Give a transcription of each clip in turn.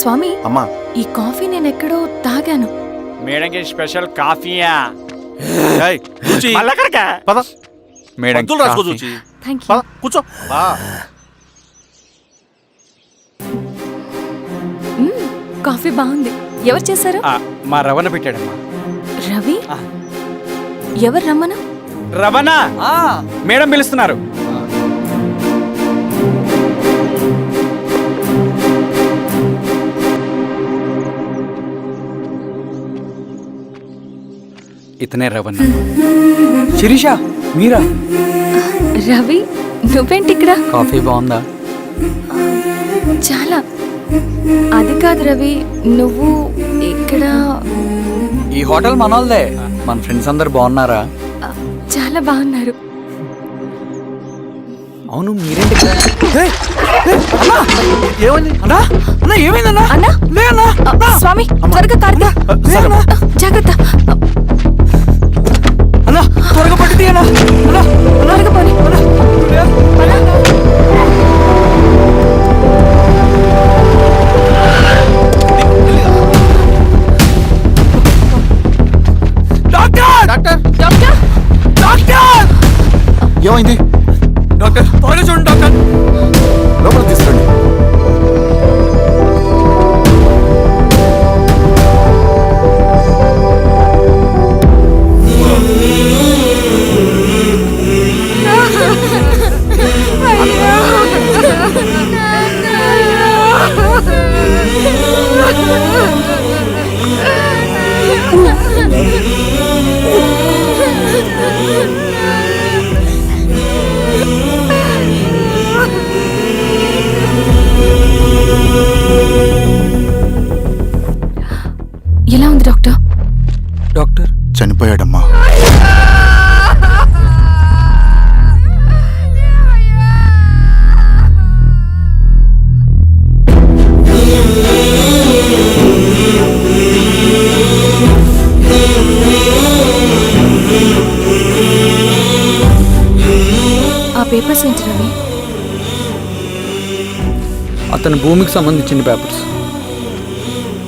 స్వామి అమ్మా. ఈ కాఫీ నేను ఎక్కడో తాగాను. మేడంకి స్పెషల్ కాఫీయా? ఏయ్, కూర్చో. మళ్ళక్కడికా పద. మేడం మందులు రాసుకో చూచి. థ్యాంక్ యూ పద కూర్చో. బా. మ్మ్, కాఫీ బాగుంది. ఎవరు చేశారు? మా రవణ పెట్టాడమ్మా. రవి. ఎవరు రమ్మను రవణ? మేడం పిలుస్తున్నారు. ఇతనే రవణ. శిరీష మీరా? రవి నువ్వేంటి ఇక్కడ కాఫీ బాగుందా? చాలా. అది కాదు రవి నువ్వు ఇక్కడ ఈ హోటల్ మనోల్దే. మన ఫ్రెండ్స్ అందరు బాగున్నారా? చాలా బాగున్నారు. అవును మీరేంటి ఇక్కడ? ఏయ్, ఏయ్, అన్నా! ఏమైంది? అన్నా అన్నా ఏమైందన్నా? అన్నా? లే అన్నా! ఆ, స్వామి త్వరగా అన్నా జాగ్రత్త. ఏమైంది డాక్టర్ డాక్టర్? చనిపోయాడమ్మా. ఆ పేపర్స్ ఏంటి రవి? అతని భూమికి సంబంధించిన పేపర్స్.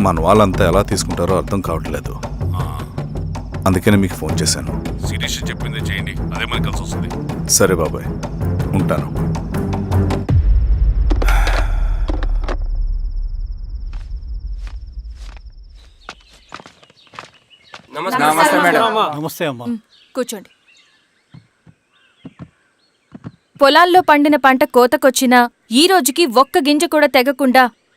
మన వాళ్ళంతా ఎలా తీసుకుంటారో అర్థం కావట్లేదు. ఆ. అందుకనే మీకు ఫోన్ చేశాను. శిరీష్ చెప్పింది చేయండి. అదే మనకి కలిసి వస్తుంది. సరే బాబాయ్. ఉంటాను. నమస్తే మేడం. నమస్తే అమ్మా. కూర్చోండి. పొలాల్లో పండిన పంట కోతకొచ్చినా ఈ రోజుకి ఒక్క గింజ కూడా తెగకుండా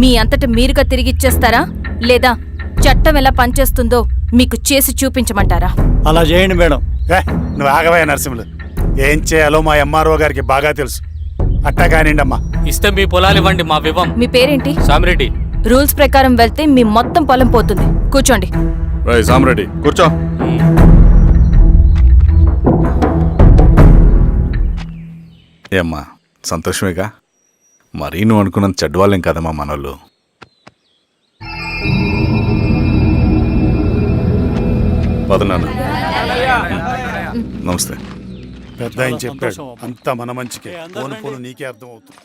మీ అంతట మీరుగా తిరిగిచ్చేస్తారా లేదా చట్టం ఎలా పనిచేస్తుందో మీకు చేసి చూపించమంటారా? అలా చేయండి మేడం. నువ్వు ఆగవయ్య నరసింహులు. ఏం చేయాలో మా ఎంఆర్ఓ గారికి బాగా తెలుసు. అట్టా కానివ్వండి అమ్మా ఇస్తే మీ పొలాలు ఇవ్వండి మా వివం. మీ పేరేంటి? సామిరెడ్డి. రూల్స్ ప్రకారం వెళ్తే మీ మొత్తం పొలం పోతుంది. కూర్చోండి. సామరెడ్డి కూర్చో. ఏమ్మా సంతోషమేగా? మరీ నువ్వు అనుకున్నంత చెడ్డవాళ్ళేం కదమ్మా మనోళ్ళు. పదనాన్న నమస్తే. పెద్ద ఆయన చెప్పాడు అంతా మన మంచికే. పోను పోను నీకే అర్థం అవుతుంది